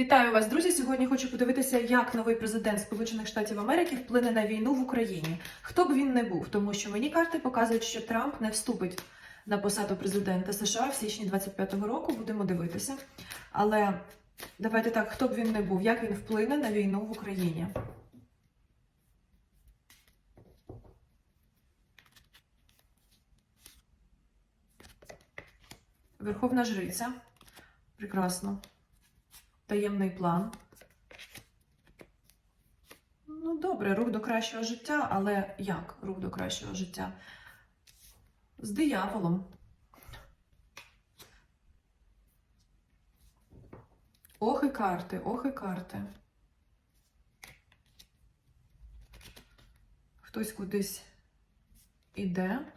Вітаю вас, друзі! Сьогодні хочу подивитися, як новий президент Сполучених Штатів Америки вплине на війну в Україні. Хто б він не був, тому що мені карти показують, що Трамп не вступить на посаду президента США в січні 25-го року. Будемо дивитися. Але давайте так, хто б він не був, як він вплине на війну в Україні. Верховна Жриця. Прекрасно. Таємний план. Ну, добре, рух до кращого життя, але як рух до кращого життя? З дияволом. Ох і карти, ох і карти. Хтось кудись іде.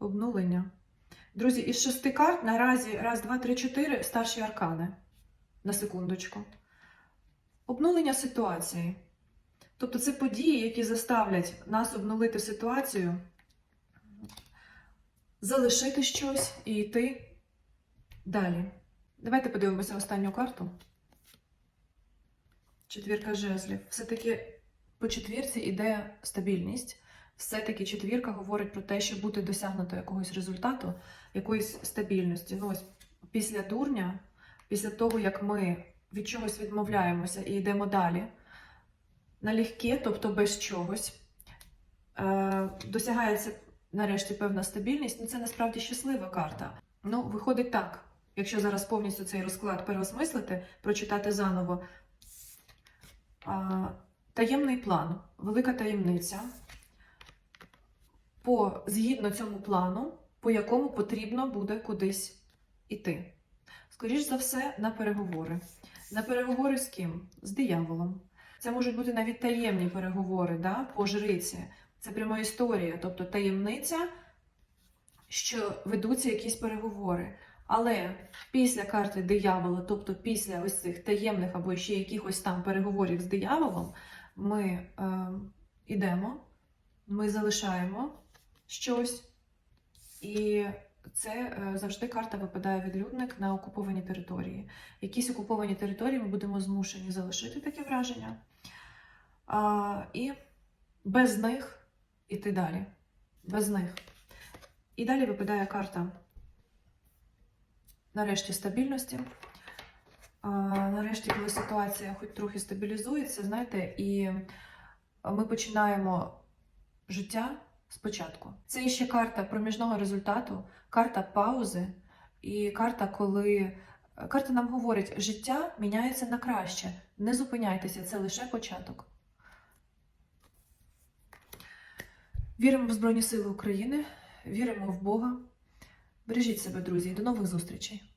Обнулення. Друзі, із шести карт наразі раз, два, три, чотири старші аркани. На секундочку. Обнулення ситуації. Тобто це події, які заставлять нас обнулити ситуацію, залишити щось і йти далі. Давайте подивимося останню карту. Четвірка жезлів. Все-таки по четвірці йде стабільність все-таки четвірка говорить про те, що буде досягнуто якогось результату, якоїсь стабільності. Ну, ось після дурня, після того, як ми від чогось відмовляємося і йдемо далі, налегке, тобто без чогось, е, досягається нарешті певна стабільність. Ну, це насправді щаслива карта. Ну, виходить так. Якщо зараз повністю цей розклад переосмислити, прочитати заново. Таємний план, велика таємниця по згідно цьому плану, по якому потрібно буде кудись іти. Скоріш за все, на переговори. На переговори з ким? З дияволом. Це можуть бути навіть таємні переговори да, по жриці. Це прямо історія, тобто таємниця, що ведуться якісь переговори. Але після карти диявола, тобто після ось цих таємних або ще якихось там переговорів з дияволом, ми е, йдемо, ми залишаємо щось. І це е, завжди карта випадає відлюдник на окуповані території. Якісь окуповані території ми будемо змушені залишити таке враження. А, І без них іти далі. Без них. І далі випадає карта нарешті стабільності. А, Нарешті, коли ситуація хоч трохи стабілізується, знаєте, і ми починаємо життя спочатку. Це ще карта проміжного результату, карта паузи і карта, коли карта нам говорить, життя міняється на краще. Не зупиняйтеся, це лише початок. Віримо в Збройні Сили України, віримо в Бога. Бережіть себе, друзі, і до нових зустрічей!